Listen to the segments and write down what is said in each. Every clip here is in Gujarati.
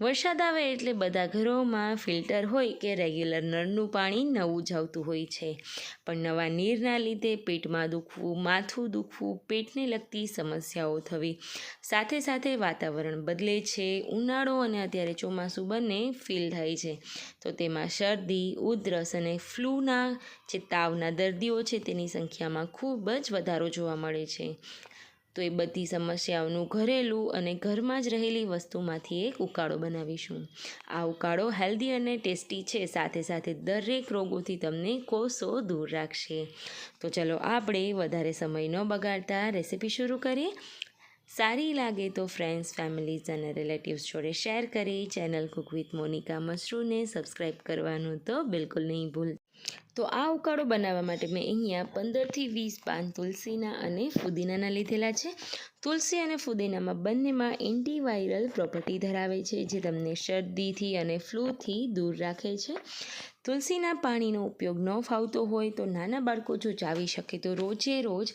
વરસાદ આવે એટલે બધા ઘરોમાં ફિલ્ટર હોય કે રેગ્યુલર નળનું પાણી નવું જ આવતું હોય છે. પણ નવા નીરના લીધે પેટમાં દુખવું, માથું દુખવું, પેટને લગતી સમસ્યાઓ થવી, સાથે સાથે વાતાવરણ બદલે છે. ઉનાળો અને અત્યારે ચોમાસું બંને ફીલ થાય છે. તો તેમાં શરદી, ઉધરસ અને ફ્લૂના જે તાવના દર્દીઓ છે તેની સંખ્યામાં ખૂબ જ વધારો જોવા મળે છે. તો એ બધી સમસ્યાઓનું ઘરેલું અને ઘરમાં જ રહેલી વસ્તુમાંથી એક ઉકાળો બનાવીશું. આ ઉકાળો હેલ્ધી અને ટેસ્ટી છે, સાથે સાથે દરેક રોગોથી તમને કોષો દૂર રાખશે. તો ચલો આપણે વધારે સમય ન બગાડતા રેસીપી શરૂ કરીએ. સારી લાગે તો ફ્રેન્ડ્સ ફેમિલીઝ અને રિલેટિવ્સ જોડે શેર કરી ચેનલ કુક વિથ મોનિકા મશરૂને સબસ્ક્રાઈબ કરવાનું તો બિલકુલ નહીં ભૂલ તો આ ઉકાળો બનાવવા માટે મેં અહીંયા પંદરથી વીસ પાન તુલસીના અને ફુદીનાના લીધેલા છે. તુલસી અને ફુદીનામાં બંનેમાં એન્ટીવાયરલ પ્રોપર્ટી ધરાવે છે, જે તમને શરદીથી અને ફ્લૂથી દૂર રાખે છે. તુલસીના પાણીનો ઉપયોગ ન ફાવતો હોય તો નાના બાળકો જો ચાવી શકે તો રોજે રોજ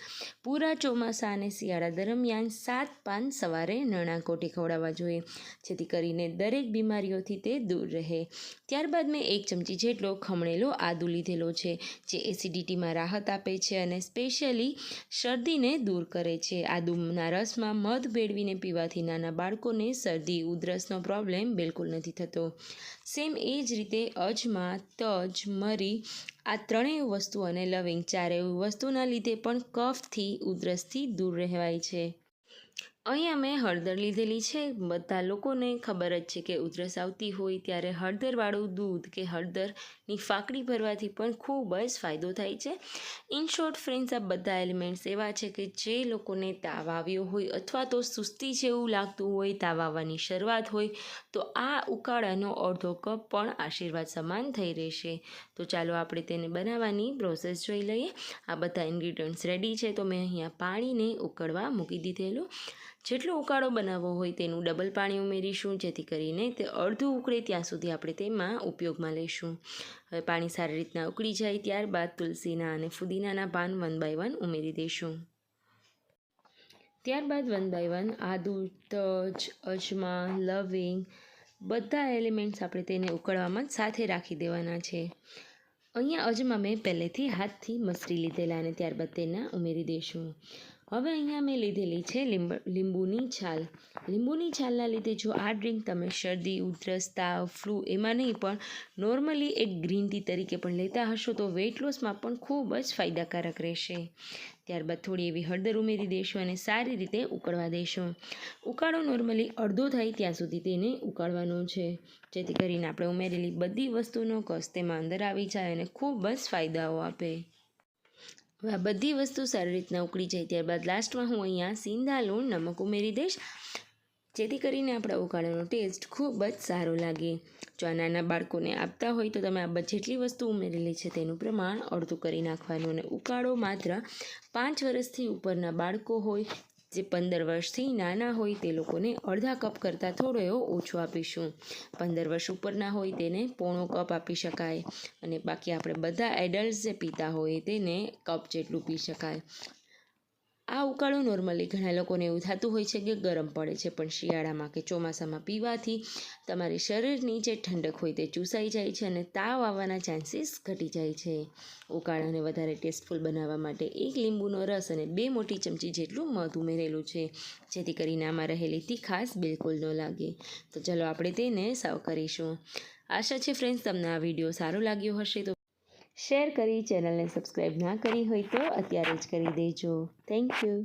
પૂરા ચોમાસા અને શિયાળા દરમિયાન સાત પાન સવારે નણા કોટી ખવડાવવા જોઈએ, જેથી કરીને દરેક બીમારીઓથી તે દૂર રહે. ત્યારબાદ મેં એક ચમચી જેટલો ખમણેલો આદુ લીધેલો છે, જે એસિડિટીમાં રાહત આપે છે અને સ્પેશિયલી શરદીને દૂર કરે છે. આદુના રસમાં મધ ભેળવીને પીવાથી નાના બાળકોને શરદી, ઉધરસનો પ્રોબ્લેમ બિલકુલ નથી થતો. સેમ એ જ રીતે અજમા, તજ, મરી આ ત્રણેય વસ્તુ અને લવિંગ ચારેય વસ્તુના લીધે પણ કફથી, ઉધરસથી દૂર રહેવાય છે. અહીંયા મેં હળદર લીધેલી છે. બધા લોકોને ખબર જ છે કે ઉધરસ આવતી હોય ત્યારે હળદરવાળું દૂધ કે હળદરની ફાકડી ભરવાથી પણ ખૂબ જ ફાયદો થાય છે. ઇન શોર્ટ ફ્રેન્ડ્સ આ બધા એલિમેન્ટ્સ એવા છે કે જે લોકોને તાવ આવ્યો હોય અથવા તો સુસ્તી જેવું લાગતું હોય તાવ આવવાની શરૂઆત હોય, તો આ ઉકાળાનો અડધો કપ પણ આશીર્વાદ સમાન થઈ રહેશે. તો ચાલો આપણે તેને બનાવવાની પ્રોસેસ જોઈ લઈએ. આ બધા ઇન્ગ્રીડિયન્ટ્સ રેડી છે, તો મેં અહીંયા પાણીને ઉકળવા મૂકી દીધેલું. જેટલો ઉકાળો બનાવવો હોય તેનું ડબલ પાણી ઉમેરીશું, જેથી કરીને તે અડધું ઉકળે ત્યાં સુધી આપણે તેમાં ઉપયોગમાં લઈશું. હવે પાણી સારી રીતના ઉકળી જાય ત્યારબાદ તુલસીના અને ફુદીનાના પાન વન બાય વન ઉમેરી દઈશું. ત્યારબાદ વન બાય વન આદુ, તજ, અજમા, લવિંગ બધા એલિમેન્ટ્સ આપણે તેને ઉકળવામાં સાથે રાખી દેવાના છે. અહીંયા અજમા મેં પહેલેથી હાથથી મસરી લીધેલા અને ત્યારબાદ તેના ઉમેરી દઈશું. હવે અહીંયા મેં લીધેલી છે લીંબ, લીંબુની છાલ. લીંબુની છાલના લીધે જો આ ડ્રિંક તમે શરદી ઉધરસ તાવ ફ્લૂ એમાં નહીં, પણ નોર્મલી એક ગ્રીન ટી તરીકે પણ લેતા હશો, તો વેઇટ લોસમાં પણ ખૂબ જ ફાયદાકારક રહેશે. ત્યારબાદ થોડી એવી હળદર ઉમેરી દેશો અને સારી રીતે ઉકળવા દેશો. ઉકાળો નોર્મલી અડધો થાય ત્યાં સુધી તેને ઉકાળવાનો છે. જેથી કરીને આપણે ઉમેરેલી બધી વસ્તુનો કસ તેમાં અંદર આવી જાય અને ખૂબ જ ફાયદાઓ આપે. આ બધી વસ્તુ સારી રીતના ઉકળી જાય ત્યારબાદ લાસ્ટમાં હું અહીંયા સિંધા લૂણ, નમક ઉમેરી દઈશ. જેથી કરીને આપણા ઉકાળાનો ટેસ્ટ ખૂબ જ સારો લાગે. જો આ નાના બાળકોને આપતા હોય તો તમે આ જેટલી વસ્તુ ઉમેરેલી છે તેનું પ્રમાણ અડધું કરી નાખવાનું અને ઉકાળો માત્ર પાંચ વર્ષથી ઉપરના બાળકો હોય જે પંદર વર્ષથી નાના હોય તે લોકોને અડધા કપ કરતાં થોડો એવો ઓછો આપીશું. પંદર વર્ષ ઉપરના હોય તેને પોણો કપ આપી શકાય. અને બાકી આપણે બધા એડલ્ટ જે પીતા હોય તેને કપ જેટલું પી શકાય. આ ઉકાળો નોર્મલી ઘણા લોકોને એવું થતું હોય છે કે ગરમ પડે છે, પણ શિયાળામાં કે ચોમાસામાં પીવાથી તમારી શરીરની જે ઠંડક હોય તે ચૂસાઈ જાય છે અને તાવ આવવાના ચાન્સીસ ઘટી જાય છે. ઉકાળાને વધારે ટેસ્ટફુલ બનાવવા માટે એક લીંબુનો રસ અને બે મોટી ચમચી જેટલું મધ ઉમેરેલું છે, જેથી કરીને આમાં રહેલી તીખાસ બિલકુલ ન લાગે. તો ચલો આપણે તેને સાવ કરીશું. આશા છે ફ્રેન્ડ્સ તમને આ વીડિયો સારો લાગ્યો હશે તો શેર કરી ચેનલને સબસ્ક્રાઈબ ના કરી હોય તો અત્યારે જ કરી દેજો. Thank you